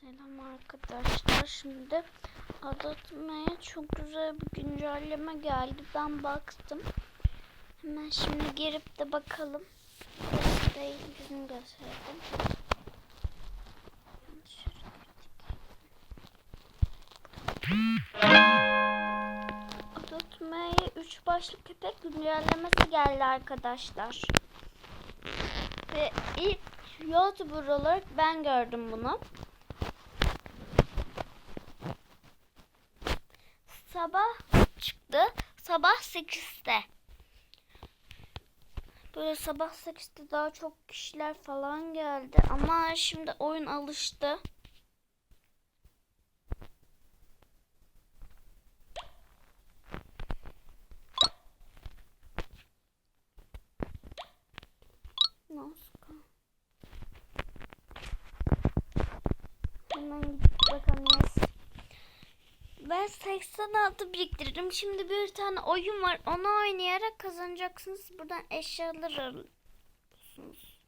Selam arkadaşlar. Şimdi adatmaya çok güzel bir güncelleme geldi. Ben baktım. Hemen şimdi girip de bakalım. Değil yüzünü gösterdim. Şöyle Adatmaya 3 başlı köpek güncellemesi geldi arkadaşlar. Ve ilk YouTuber olarak ben gördüm bunu. Sabah çıktı. Sabah 8'te. Böyle sabah 8'te daha çok kişiler falan geldi. Ama şimdi oyun alıştı. Nasıl? Hemen gidip bakalım. Yes. Ben 86 biriktirdim. Şimdi bir tane oyun var. Onu oynayarak kazanacaksınız. Buradan eşyalar alıyorsunuz.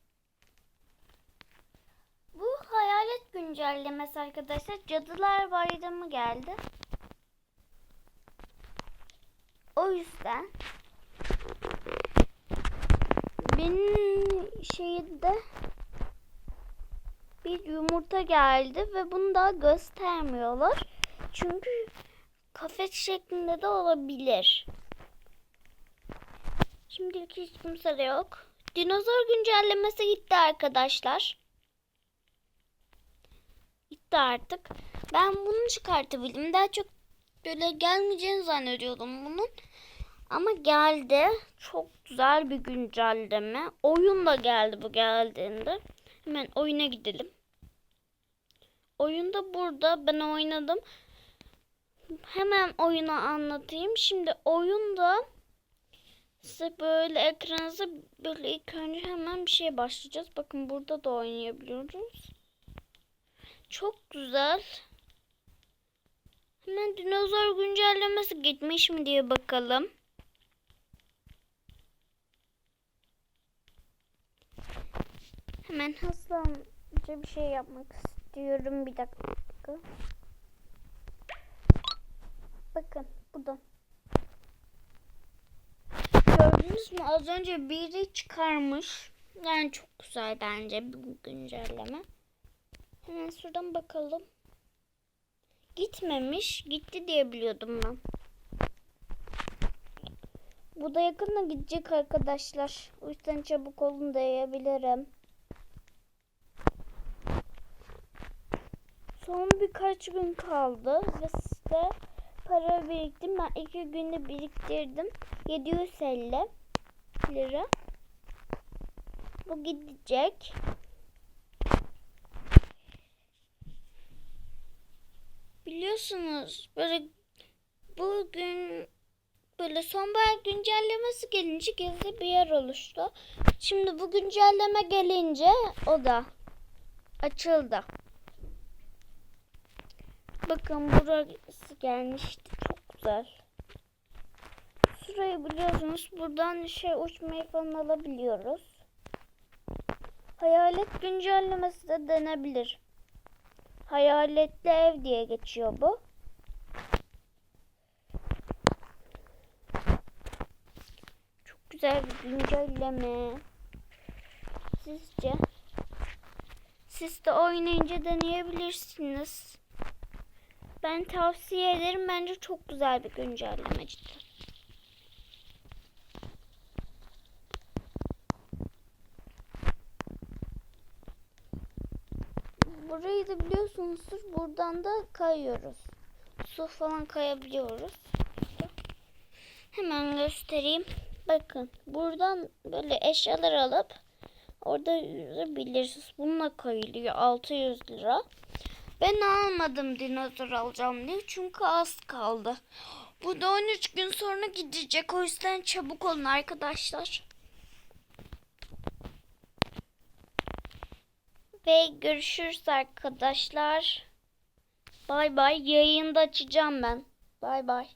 Bu hayalet güncellemesi arkadaşlar. Cadılar Bayramı geldi. O yüzden benim şeyde bir yumurta geldi ve bunu daha göstermiyorlar. Çünkü kafes şeklinde de olabilir. Şimdilik hiç kimse de yok. Dinozor güncellemesi gitti arkadaşlar. Gitti artık. Ben bunu çıkartabildim. Daha çok böyle gelmeyeceğini zannediyordum bunun. Ama geldi. Çok güzel bir güncelleme. Oyun da geldi bu geldiğinde. Hemen oyuna gidelim. Oyunda burada. Ben oynadım. Hemen oyunu anlatayım. Şimdi oyunda size böyle ekranınıza böyle ilk önce hemen bir şeye başlayacağız. Bakın burada da oynayabiliyoruz. Çok güzel. Hemen dinozor güncellemesi gitmiş mi diye bakalım. Hemen hızlıca bir şey yapmak istiyorum. Bir dakika. Bakın burada. Gördünüz mü? Az önce biri çıkarmış. Yani çok güzel bence bu güncelleme. Hemen şuradan bakalım. Gitmemiş. Gitti diye biliyordum ben. Bu da yakında gidecek arkadaşlar. O yüzden çabuk olun diyebilirim. Son birkaç gün kaldı ve size para biriktim. Ben iki günde biriktirdim. 750 lira. Bu gidecek. Biliyorsunuz böyle bugün böyle sonbahar güncellemesi gelince gizli bir yer oluştu. Şimdi bu güncelleme gelince o da açıldı. Bakın burası gelmişti. Çok güzel. Şurayı biliyorsunuz. Buradan şey uçmayı falan alabiliyoruz. Hayalet güncellemesi de denebilir. Hayaletli ev diye geçiyor bu. Çok güzel bir güncelleme. Sizce? Siz de oynayınca deneyebilirsiniz. Ben tavsiye ederim. Bence çok güzel bir güncelleme cidden. Burayı da biliyorsunuzdur. Buradan da kayıyoruz. Su falan kayabiliyoruz. Hemen göstereyim. Bakın buradan böyle eşyalar alıp orada yüzebilirsiniz. Bununla kayılıyor 600 lira. Ben almadım dinozor alacağım diye çünkü az kaldı. Bu da 13 gün sonra gidecek. O yüzden çabuk olun arkadaşlar. Ve görüşürüz arkadaşlar. Bay bay. Yayında açacağım ben. Bay bay.